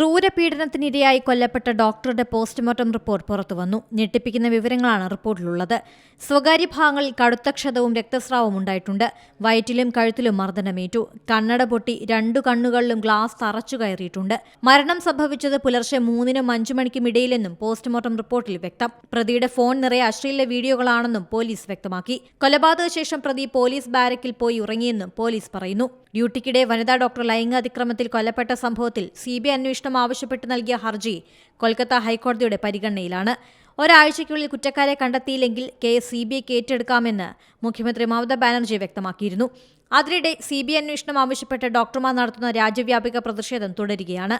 ക്രൂരപീഡനത്തിനിരയായി കൊല്ലപ്പെട്ട ഡോക്ടറുടെ postmortem report പുറത്തുവന്നു. ഞെട്ടിപ്പിക്കുന്ന വിവരങ്ങളാണ് റിപ്പോർട്ടിലുള്ളത്. സ്വകാര്യ ഭാഗങ്ങളിൽ കടുത്ത ക്ഷതവും രക്തസ്രാവവും ഉണ്ടായിട്ടുണ്ട്. വയറ്റിലും കഴുത്തിലും മർദ്ദനമേറ്റു. കണ്ണട പൊട്ടി രണ്ടു കണ്ണുകളിലും ഗ്ലാസ് തറച്ചു കയറിയിട്ടുണ്ട്. മരണം സംഭവിച്ചത് പുലർച്ചെ മൂന്നിനും അഞ്ചു മണിക്കും ഇടയിലെന്നും പോസ്റ്റ്മോർട്ടം റിപ്പോർട്ടിൽ വ്യക്തം. പ്രതിയുടെ ഫോൺ നിറയെ അശ്ലീല വീഡിയോകളാണെന്നും പോലീസ് വ്യക്തമാക്കി. കൊലപാതകശേഷം പ്രതി പോലീസ് ബാരക്കിൽ പോയി ഉറങ്ങിയെന്നും പോലീസ് പറയുന്നു. ഡ്യൂട്ടിക്കിടെ വനിതാ ഡോക്ടർ ലൈംഗികാതിക്രമത്തിൽ കൊല്ലപ്പെട്ട സംഭവത്തിൽ സി ബി ഐ അന്വേഷണം ആവശ്യപ്പെട്ട് നൽകിയ ഹർജി കൊൽക്കത്ത ഹൈക്കോടതിയുടെ പരിഗണനയിലാണ്. ഒരാഴ്ചയ്ക്കുള്ളിൽ കുറ്റക്കാരെ കണ്ടെത്തിയില്ലെങ്കിൽ കേസ് സി ബി ഐക്ക് ഏറ്റെടുക്കാമെന്ന് മുഖ്യമന്ത്രി മമതാ ബാനർജി വ്യക്തമാക്കിയിരുന്നു. അതിനിടെ സി ബി ഐ അന്വേഷണം ആവശ്യപ്പെട്ട് ഡോക്ടർമാർ നടത്തുന്ന രാജ്യവ്യാപക പ്രതിഷേധം തുടരുകയാണ്.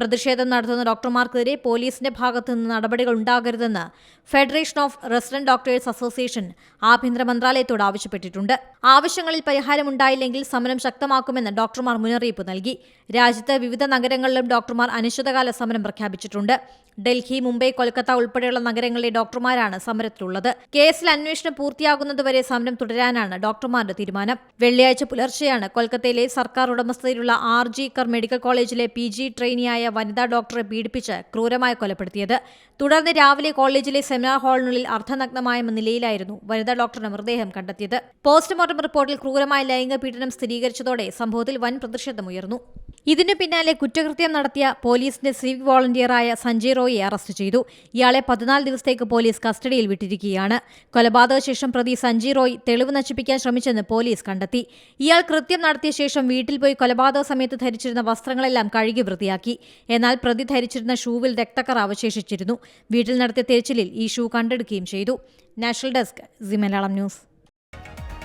പ്രതിഷേധം നടത്തുന്ന ഡോക്ടർമാർക്കെതിരെ പോലീസിന്റെ ഭാഗത്തു നിന്ന് നടപടികൾ ഉണ്ടാകരുതെന്ന് federation of resident doctors association ആഭ്യന്തര മന്ത്രാലയത്തോട് ആവശ്യപ്പെട്ടിട്ടുണ്ട്. ആവശ്യങ്ങളിൽ പരിഹാരം ഉണ്ടായില്ലെങ്കിൽ സമരം ശക്തമാക്കുമെന്ന് ഡോക്ടർമാർ മുന്നറിയിപ്പ് നൽകി. രാജ്യത്ത് വിവിധ നഗരങ്ങളിലും ഡോക്ടർമാർ അനിശ്ചിതകാല സമരം പ്രഖ്യാപിച്ചിട്ടുണ്ട്. ഡൽഹി മുംബൈ കൊൽക്കത്ത ഉൾപ്പെടെയുള്ള നഗരങ്ങളിലെ ഡോക്ടർമാരാണ് സമരത്തിലുള്ളത്. കേസിൽ അന്വേഷണം പൂർത്തിയാകുന്നതുവരെ സമരം തുടരാനാണ് ഡോക്ടർമാരുടെ തീരുമാനം. വെള്ളിയാഴ്ച പുലർച്ചെയാണ് കൊൽക്കത്തയിലെ സർക്കാർ ഉടമസ്ഥതയിലുള്ള ആർ ജി കർ മെഡിക്കൽ കോളേജിലെ പി ജി ട്രെയിനിയായ വനിതാ ഡോക്ടറെ പീഡിപ്പിച്ച് ക്രൂരമായി കൊലപ്പെടുത്തിയത്. തുടർന്ന് രാവിലെ കോളേജിലെ സെമിനാർ ഹാളിനുള്ളിൽ അർദ്ധനഗ്നമായ നിലയിലായിരുന്നു വനിതാ ഡോക്ടറുടെ മൃതദേഹം കണ്ടെത്തിയത്. പോസ്റ്റ്മോർട്ടം റിപ്പോർട്ടിൽ ക്രൂരമായ ലൈംഗിക പീഡനം സ്ഥിരീകരിച്ചതോടെ സംഭവത്തിൽ വൻ പ്രതിഷേധമുയർന്നു. ഇതിനു പിന്നാലെ കുറ്റകൃത്യം നടത്തിയ പോലീസിന്റെ സിവിക് വോളണ്ടിയറായ സഞ്ജയ് റോയിയെ അറസ്റ്റ് ചെയ്തു. ഇയാളെ പതിനാല് ദിവസത്തേക്ക് പോലീസ് കസ്റ്റഡിയിൽ വിട്ടിരിക്കുകയാണ്. കൊലപാതക ശേഷം പ്രതി സഞ്ജയ് റോയ് തെളിവ് നശിപ്പിക്കാൻ ശ്രമിച്ചെന്ന് പോലീസ് കണ്ടെത്തി. ഇയാൾ കൃത്യം നടത്തിയ ശേഷം വീട്ടിൽ പോയി കൊലപാതക സമയത്ത് ധരിച്ചിരുന്ന വസ്ത്രങ്ങളെല്ലാം കഴുകി വൃത്തിയാക്കി. എന്നാൽ പ്രതി ധരിച്ചിരുന്ന ഷൂവിൽ രക്തക്കറ അവശേഷിച്ചിരുന്നു. വീട്ടിൽ നടത്തിയ തിരച്ചിലിൽ ഈ ഷൂ കണ്ടെടുക്കുകയും ചെയ്തു. National desk C Malayalam news.